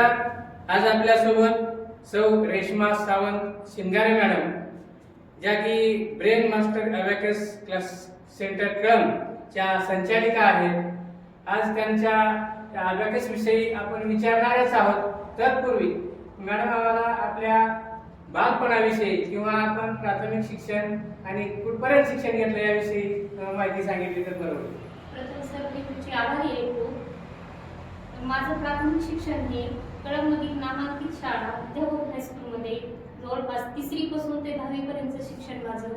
नमस्कार. आज आपल्यासोबत सौ रेश्मा सावंत शिंगारे मॅडम ज्या की brain master abacus class centre क्रमच्या च्या संचालिका आहेत. आज त्यांच्या अवॅकस विषयी आपण विचारणारच आहोत. तत्पूर्वी मॅडम आम्हाला आपल्या बालपणाविषयी किंवा आपण प्राथमिक शिक्षण आणि कुठपर्यंत शिक्षण घेतलं याविषयी माहिती सांगितली तर बरोबर. प्रथम सर मी तुमची आभारी आहे खूप. माझं प्राथमिक शिक्षण हे कळममधील नामांकित शाळा विद्याभूत हायस्कूलमध्ये जवळपास तिसरीपासून ते दहावीपर्यंतचं शिक्षण माझं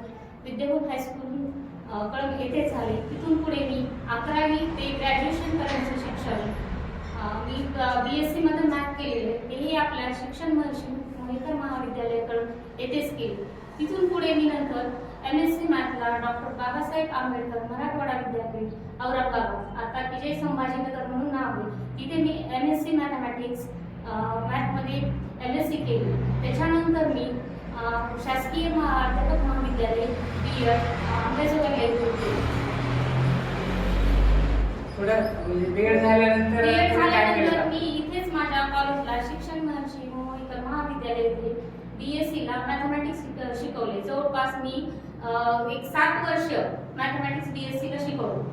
विद्याभूत हायस्कूल अ, कळम येथे झाले. तिथून पुढे मी अकरावी ते ग्रॅज्युएशनपर्यंतचं शिक्षण मी बी एस सीमध्ये मॅथ केलेलं आहे. तेही आपल्या शिक्षण महर्षी मोहिकर महाविद्यालय कळम येथेच केले. तिथून पुढे मी नंतर एम एस सी मॅथला डॉक्टर बाबासाहेब आंबेडकर मराठवाडा विद्यापीठ औरंगाबाद. आता विजय संभाजीनगर म्हणून नाव आहे. तिथे मी एम एस सी मॅथमॅटिक्स मॅथमध्ये एम एस सी केली. त्याच्यानंतर मी शासकीय अध्यापक महाविद्यालय बी एड अंबेजोगाई येथे केली झाल्यानंतर? मी इथेच माझ्या कॉलेजला शिक्षण महर्षी मोहिकर महाविद्यालय येथे बी एस सीला मॅथमॅटिक्स शिकवले. जवळपास मी एक सात वर्ष मॅथमॅटिक्स बी एस सीला शिकवले.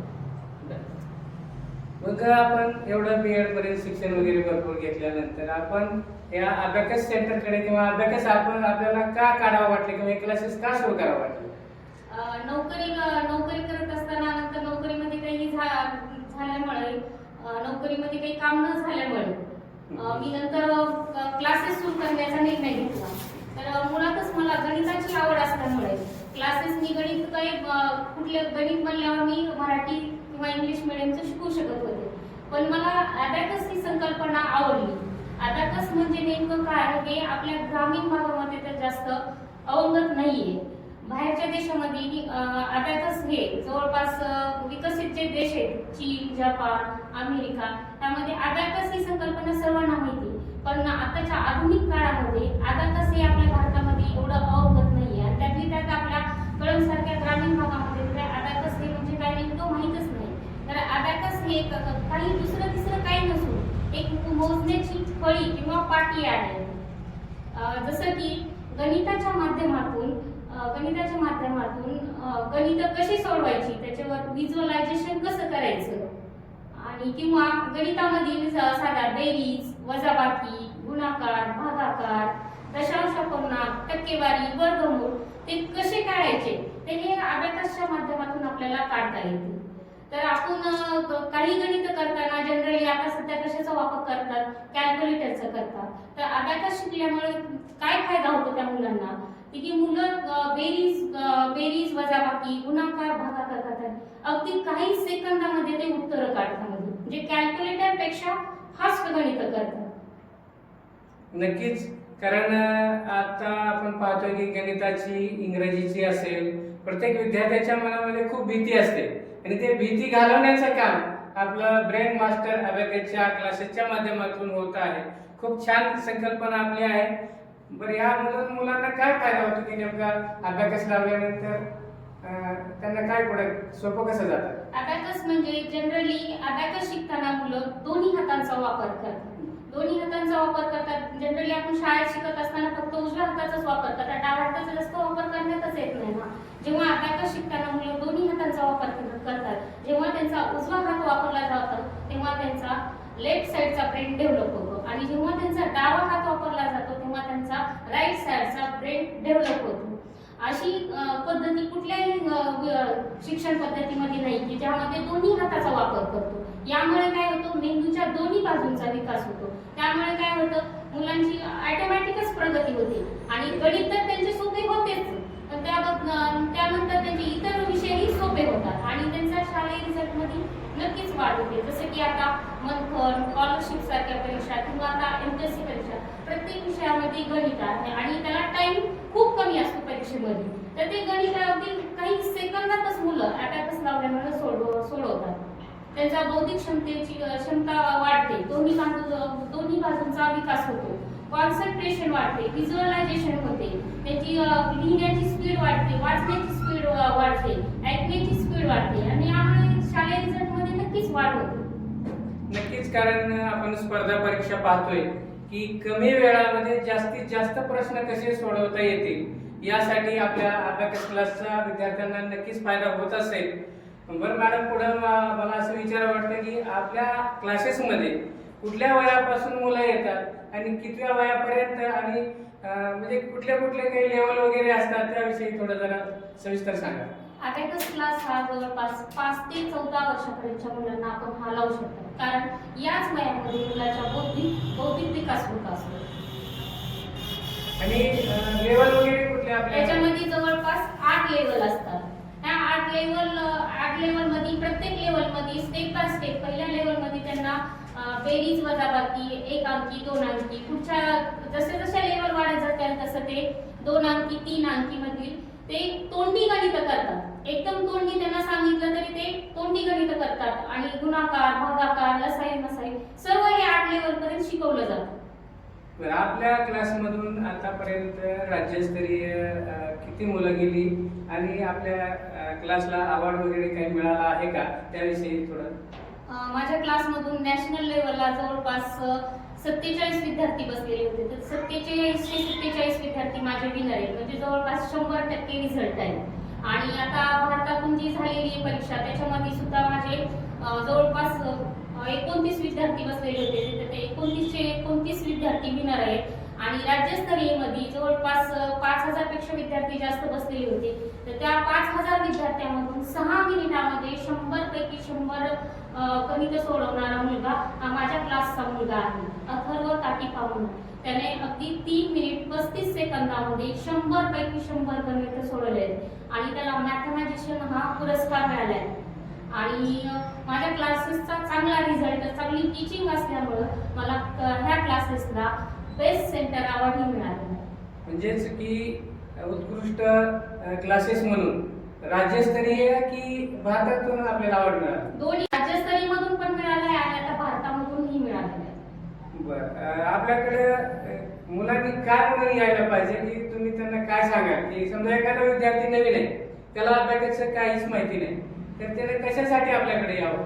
मग आपण एवढं बीएड पर्यंत शिक्षण वगैरे भरपूर घेतल्यानंतर आपण या अभ्यास सेंटरकडे किंवा अभ्यास आपण आपल्याला का काढावं वाटलं किंवा क्लासेस का सुरू करावं वाटलं? नोकरी नोकरी करत असताना नंतर नोकरीमध्ये काही झा- झाल्यामुळे नोकरीमध्ये काही काम न झाल्यामुळे मी नंतर क्लासेस सुरू करण्याचा निर्णय घेतला. तर मुळातच मला गणिताची क्लासेस मी गणित काही कुठल्या गणित म्हणल्यावर मी मराठी किंवा इंग्लिश मिडियमचं शिकू शकत होते. पण मला अबॅकस ही संकल्पना आवडली. अबॅकस म्हणजे नेमकं काय हे आपल्या ग्रामीण भागामध्ये तर जास्त अवगत नाहीये. बाहेरच्या देशामध्ये अबॅकस हे जवळपास विकसित जे देश आहेत चीन जपान अमेरिका त्यामध्ये अबॅकस ही संकल्पना सर्वांना माहिती पण आताच्या आधुनिक काळामध्ये अबॅकस हे आपल्या भारतामध्ये एवढं अवगत नाही आहे त्यातली त्यात आपल्या कळमसारख्या ग्रामीण भागामध्ये अबॅकस हे म्हणजे काय नेमकं माहीतच नाही. तर अबॅकस हे एक काही दुसरं तिसरं काही नसून एक मोजण्याची फळी किंवा पाटी आहे. जसं की गणिताच्या माध्यमातून गणिताच्या माध्यमातून गणित कशी सोडवायची त्याच्यावर विज्युअलायझेशन कसं करायचं? आणि किंवा गणितामधील साधा बेरीज वजाबाकी गुणाकार भागाकार दशांश पूर्णांक टक्केवारी वर्गमूळ ते कसे काढायचे ते हे अभ्यासाच्या माध्यमातून आपल्याला काढता येते. तर आपण काही गणित करताना जनरली आता सध्या कशाचा वापर करतात? कॅल्क्युलेटरचा करतात. तर अभ्यास शिकल्यामुळे काय फायदा होतो त्या मुलांना? की मुलं बेरीज बेरीज वजाबाकी गुणाकार भागाकार करतात. अगदी काही सेकंदामध्ये ते उत्तर काढतात म्हणजे. कॅल्क्युलेटरपेक्षा फास्ट गणित करतात. नक्कीच. कारण आता आपण पाहतो की गणिताची इंग्रजीची असेल प्रत्येक विद्यार्थ्याच्या मनामध्ये खूप भीती असते. आणि ते भीती घालवण्याचं काम आपलं ब्रेन मास्टर अभ्यासाच्या क्लासेसच्या माध्यमातून होत आहे. खूप छान संकल्पना आपली आहे. बरं या मुलांना काय फायदा होतो की नेमका अभ्यास लावल्यानंतर त्यांना काय पुढे सोपं कसं जातं? अबॅकस म्हणजे जनरली अबॅकस शिकताना मुलं दोन्ही हातांचा वापर करतात. दोन्ही हातांचा वापर करतात. जनरली आपण शाळेत शिकत असताना फक्त उजव्या हाताचाच वापर करतात. डाव्या हाताचा जास्त वापर करण्यातच येत नाही ना. जेव्हा अबॅकस शिकताना मुलं दोन्ही हातांचा वापर करतात जेव्हा त्यांचा उजवा हात वापरला जातो तेव्हा त्यांचा लेफ्ट साईडचा ब्रेन डेव्हलप होतो. आणि जेव्हा त्यांचा डावा हात वापरला जातो तेव्हा त्यांचा राईट साईडचा ब्रेन डेव्हलप होतो. अशी पद्धती कुठल्याही शिक्षण पद्धतीमध्ये नाही की ज्यामध्ये दोन्ही हाताचा वापर करतो. यामुळे काय मेंदूच्या दोन्ही बाजूंचा विकास होतो. त्यामुळे काय होतं? मुलांची ऑटोमॅटिकच प्रगती होते. आणि गणित तर त्यांचे सोपे होतेच. पण त्यानंतर त्यांचे इतर विषयही सोपे होतात. आणि त्यांच्या शालेय रिझल्टमध्ये नक्कीच वाढ होते. जसं की आता मंथन स्कॉलरशिप सारख्या परीक्षा किंवा आता एमपीएससी परीक्षा प्रत्येक विषयामध्ये गणित आहे आणि त्याला टाइम खूप कमी असतो परीक्षेमध्ये. तर ते गणित अगदी काही सेकंदातच मुलं अटॅकच लावल्यामुळे सोडव सोडवतात. त्यांच्या बौद्धिक क्षमतेची क्षमता वाढते. दोन्ही बाजू दोन्ही बाजूंचा विकास होतो. कॉन्सन्ट्रेशन वाढते व्हिज्युअलायझेशन होते. त्याची लिहिण्याची स्पीड वाढते वाचण्याची स्पीड वाढते ऐकण्याची स्पीड वाढते. आणि यामुळे शालेय रिझल्टमध्ये नक्कीच वाढ होते. नक्कीच कारण आपण स्पर्धा परीक्षा पाहतोय की कमी वेळामध्ये जास्तीत जास्त प्रश्न कसे सोडवता येतील? यासाठी आपल्या अभ्यास क्लासच्या विद्यार्थ्यांना नक्कीच फायदा होत असेल. बरं मॅडम पुढं मला असं विचार वाटतं की आपल्या क्लासेसमध्ये कुठल्या वयापासून मुलं येतात आणि कितव्या वयापर्यंत आणि म्हणजे कुठले कुठले काही लेवल वगैरे असतात त्याविषयी थोडं जरा सविस्तर सांगा. अबॅकस क्लास हा जवळपास पाच ते चौदा वर्षापर्यंतच्या मुलांना आपण हा लावू शकतो. कारण याच वयामध्ये मुलाच्या बौद्धिक बौद्धिक विकास होत असतो. आणि लेवल वगैरे कुठले आपल्या? त्याच्यामध्ये जवळपास आठ लेवल असतात. आठ लेवल आठ लेवलमध्ये प्रत्येक लेवलमध्ये स्टेप बाय स्टेप पहिल्या लेवलमध्ये त्यांना बेरीज वजाबाकी एक अंकी दोन अंकी पुढच्या जसे जसे लेवल वाढत जातील तसं ते दोन अंकी तीन अंकी मधील ते तोंडी गणित करतात. एकदम तोंडी त्यांना सांगितलं तरी ते तोंडी गणित करतात. आणि गुणाकार भागाकार लसाई मसाई सर्व हे आठ लेवल पर्यंत शिकवलं जातं. तर आपल्या क्लासमधून आतापर्यंत राज्यस्तरीय किती मुलं गेली? आणि आपल्या क्लासला अवॉर्ड वगैरे काही मिळाला आहे का? त्याविषयी थोडं. माझ्या क्लासमधून नॅशनल लेवलला जवळपास सत्तेचाळीस विद्यार्थी बसलेले होते. तर सत्तेचाळीस ते सत्तेचाळीस विद्यार्थी माझे विनर आहेत. म्हणजे जवळपास शंभर टक्के रिझल्ट आहे आणि आता भारतातून जी झालेली परीक्षा त्याच्यामध्ये सुद्धा माझे जवळपास एकोणतीस विद्यार्थी बसलेले होते. तर ते एकोणतीसचे एकोणतीस विद्यार्थी विनर आहेत. आणि राज्यस्तरीयमध्ये जवळपास पाच हजारपेक्षा विद्यार्थी जास्त बसलेले होते. तर त्या पाच हजार विद्यार्थ्यांमधून सहा मिनिटामध्ये शंभर पैकी शंभर गणित सोडवणारा मुलगा हा माझ्या क्लासचा मुलगा आहे. अथर्व ताटी पाहून. त्याने अगदी तीन मिनिट पस्तीस सेकंदामध्ये शंभर पैकी शंभर गणित सोडवले. आहेत आणि त्याला मॅथमॅटिशियन हा पुरस्कार मिळाला. आहे आणि माझ्या क्लासेसचा चांगला रिझल्ट चांगली टीचिंग असल्यामुळं मला ह्या क्लासेसला बेस्ट सेंटर अवॉर्डही मिळालेलं आहे म्हणजेच की उत्कृष्ट क्लासेस म्हणून राज्यस्तरीय की भारतातून आपल्याला अवॉर्ड मिळाला? दोन्ही राज्यस्तरीयमधून पण मिळालं आहे आणि आता भारतामधूनही मिळालेलं आहे. बरं. आपल्याकडे मुलांनी काय म्हणून यायला पाहिजे? की तुम्ही त्यांना काय सांगाल? की समजा एखादा विद्यार्थी नवीन आहे त्याला अभ्यासाचं काहीच माहिती नाही तर त्याने कशासाठी आपल्याकडे यावं?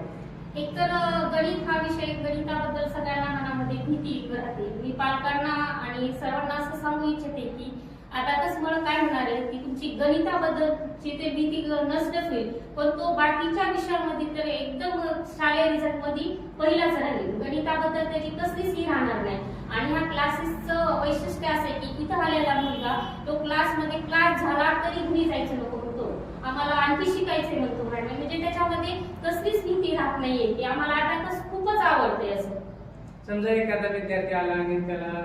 एकतर तर गणित हा विषय गणिताबद्दल सगळ्यांना मनामध्ये भीती राहते. मी पालकांना आणि सर्वांना असं सांगू इच्छिते की आता कसं काय होणार आहे की तुमची गणिताबद्दलची ते भीती नष्ट होईल. पण तो बाकीच्या विषयांमध्ये तर एकदम शालेय रिझल्टमध्ये पहिलाच राहील. गणिताबद्दल त्याची कसलीच ही राहणार नाही. आणि ह्या क्लासेसचं वैशिष्ट्य असं आहे की इथं आलेला मुलगा तो क्लासमध्ये क्लास झाला तरी घरी जायचं नको. आम्हाला आणखी शिकायचंय म्हणतो मॅडम म्हणजे त्याच्यामध्ये कसलीच भीती राहत नाहीये. की आम्हाला अभ्यास खूपच आवडते असं. समजा एखादा विद्यार्थी आला आणि त्याला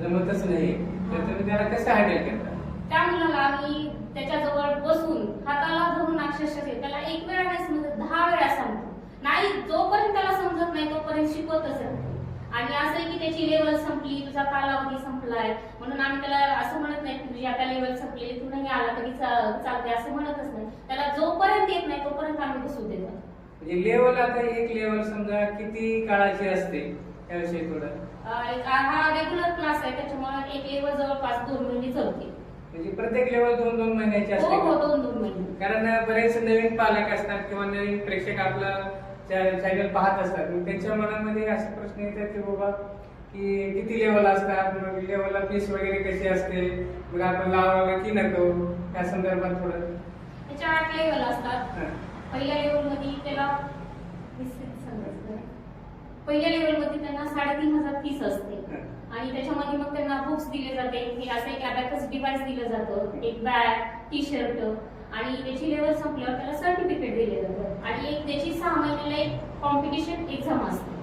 जमतच नाही तर तुम्ही त्याला कसं हँडल करता? त्या मुलाला आम्ही त्याच्याजवळ बसून हाताला धरून अक्षरशः त्याला एक वेळा नाही समजत दहा वेळा सांगतो. नाही जोपर्यंत त्याला समजत नाही तोपर्यंत शिकवतच राहतो. आणि असं आहे की त्याची लेवल संपली तुझा कालावधी संपलाय. म्हणून आम्ही त्याला असं म्हणत नाही की तुझी आता लेवल संपलेली तू नाही आला तरी चालते असं म्हणतच नाही. त्याला जोपर्यंत येत नाही तोपर्यंत आम्ही बसू देतो म्हणजे लेवल आता एक लेवल समजा किती काळाची असते त्याविषयी थोडं? हा रेग्युलर क्लास आहे त्याच्यामुळे एक लेवल जवळपास दोन महिने चालते. म्हणजे प्रत्येक लेवल दोन दोन महिन्याची हो असते हो का? दोन दोन महिने. कारण बरेच नवीन पालक असतात किंवा नवीन प्रेक्षक आपलं चॅनल पाहत असतात. मग त्यांच्या मनामध्ये असे प्रश्न येतात की बाबा की किती लेवल असतात? मग लेवलला फीस वगैरे कशी असते? मग आपण लावावं की नको? त्या संदर्भात थोडं. त्याच्या आठ लेवल असतात. पहिल्या लेवलमध्ये त्याला? पहिल्या लेवलमध्ये त्यांना साडेतीन हजार फीस असते. आणि त्याच्यामध्ये मग त्यांना बुक्स दिले जाते. हे असं एक अबॅकस डिव्हाइस दिलं जातं. एक बॅग टी शर्ट आणि त्याची लेवल संपल्यावर त्याला सर्टिफिकेट दिले जातं. आणि एक त्याची सहा महिन्याला एक कॉम्पिटिशन एक्झाम असते.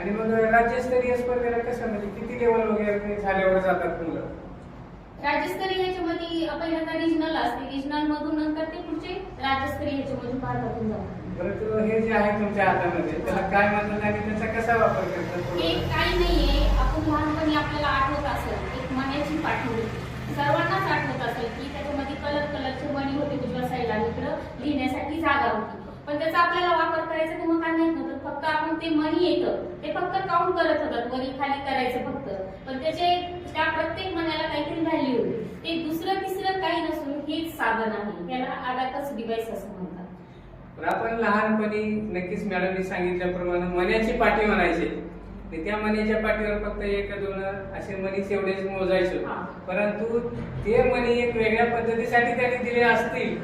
आणि मग राज्यस्तरीय स्पर्धेला कसं म्हणजे किती लेवल वगैरे झाल्यावर जातात मुलं? राज्यस्तरीय ह्याच्यामध्ये पहिल्यांदा रिजनल असते. रिजनल मधून नंतर ते पुढचे राज्यस्तरीय ह्याच्यामधून भारतातून जातात. बरं तो हे जे आहे तुमच्या हातामध्ये त्याला काय म्हणतात आणि त्याचा कसा वापर करतात हे? काही नाहीये. आपण लहानपणी आपल्याला आठवत असेल एक मण्याची पाठवली सर्वांनाच आठवत असेल की त्याच्यामध्ये कलर कलरचे मणी आणि इकडं लिहिण्यासाठी जागा होती. पण त्याचा आपल्याला वापर करायचा तेव्हा काय माहीत नव्हतं. फक्त आपण ते मणी येतं. ते फक्त काउंट करत होतात. वरी खाली करायचं फक्त. पण त्याचे त्या प्रत्येक मण्याला काहीतरी व्हॅल्यू होती. ते दुसरं तिसरं काही नसून हेच साधन आहे. याला अबॅकस डिव्हाइस असं म्हणतात. तर आपण लहानपणी नक्कीच मॅडमनी सांगितल्याप्रमाणे मण्याची पाठी म्हणायची. त्या मनीच्या पाठीवर फक्त एक दोन असे मनीच एवढेच मोजायचो. परंतु ते मनी एक वेगळ्या पद्धतीसाठी त्यांनी दिले असतील.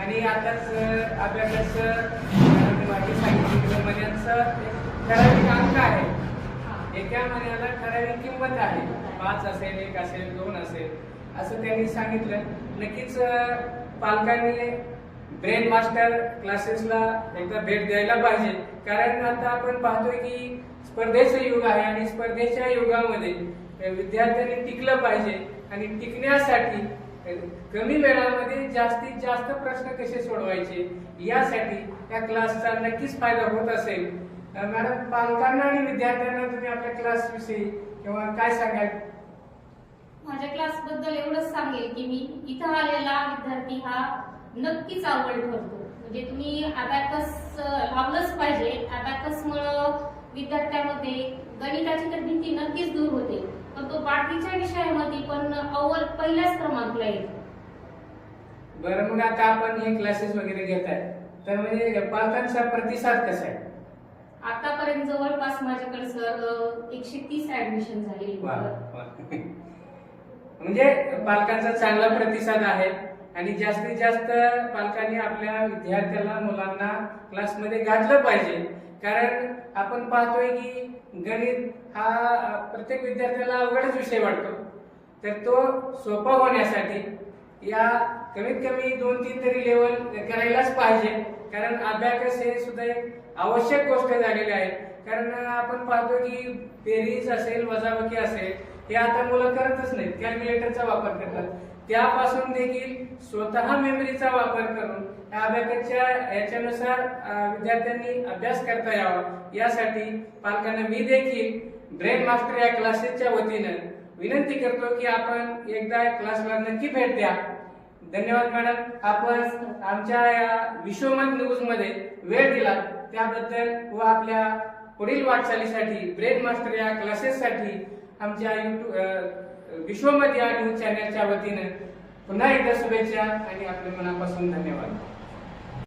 आणि आताच अं, अभ्यासाच मागे सांगितलं महिन्यांचं एक ठराविक अंक आहे. एका महिन्याला ठराविक किंमत आहे. पाच असेल एक असेल दोन असेल असं त्यांनी सांगितलं. नक्कीच पालकांनी ब्रेन मास्टर क्लासेसला एकदा भेट द्यायला पाहिजे. कारण आता आपण पाहतोय की स्पर्धेचं युग आहे आणि स्पर्धेच्या युगामध्ये विद्यार्थ्यांनी टिकलं पाहिजे. आणि टिकण्यासाठी कमी वेळामध्ये जास्तीत जास्त प्रश्न कसे सोडवायचे? यासाठी या क्लासचा नक्कीच फायदा होत असेल. मॅडम पालकांना आणि विद्यार्थ्यांना तुम्ही आपल्या क्लास विषयी किंवा काय सांगाल? माझ्या क्लासबद्दल एवढंच सांगेल की मी इथं आलेला विद्यार्थी हा नक्कीच आवड ठरतो म्हणजे तुम्ही अबॅकस लावलंच पाहिजे. अबॅकस मुळे विद्यार्थ्यामध्ये गणिताची तर भीती नक्कीच दूर होते. तो बाकीच्या विषयामध्ये पण अव्वल पहिल्याच क्रमांकला येतो बरं मग आता आपण हे क्लासेस वगैरे घेत आहे तर म्हणजे पालकांचा प्रतिसाद कसा आहे? आतापर्यंत जवळपास माझ्याकडे सर एकशे तीस ऍडमिशन झालेली वा, वा. म्हणजे पालकांचा चांगला प्रतिसाद आहे आणि जास्तीत जास्त पालकांनी आपल्या विद्यार्थ्याला मुलांना क्लासमध्ये घातलं पाहिजे. कारण आपण पाहतोय की गणित हा प्रत्येक विद्यार्थ्याला अवघडच विषय वाटतो. तर तो सोपा होण्यासाठी या कमीत कमी दोन तीन तरी लेवल करायलाच पाहिजे. कारण अभ्यास हे सुद्धा एक आवश्यक गोष्ट झालेली आहे. कारण आपण पाहतो की बेरीज असेल वजाबाकी असेल हे आता मुलं करतच नाहीत. कॅल्क्युलेटरचा वापर करतात. त्यापासून देखील स्वतः मेमरीचा वापर करून या अभ्यासाच्या याच्यानुसार विद्यार्थ्यांनी अभ्यास करता यावा. यासाठी पालकांना मी देखील ब्रेन मास्टर या क्लासेसच्या वतीनं विनंती करतो की आपण एकदा क्लासला नक्की भेट द्या. धन्यवाद मॅडम आपण आमच्या या विश्वमत न्यूजमध्ये वेळ दिला. त्याबद्दल व आपल्या पुढील वाटचालीसाठी ब्रेन मास्टर या क्लासेससाठी आमच्या युट्यूब विश्वमत या न्यूज चॅनलच्या वतीनं पुन्हा एकदा शुभेच्छा आणि आपल्या मनापासून धन्यवाद.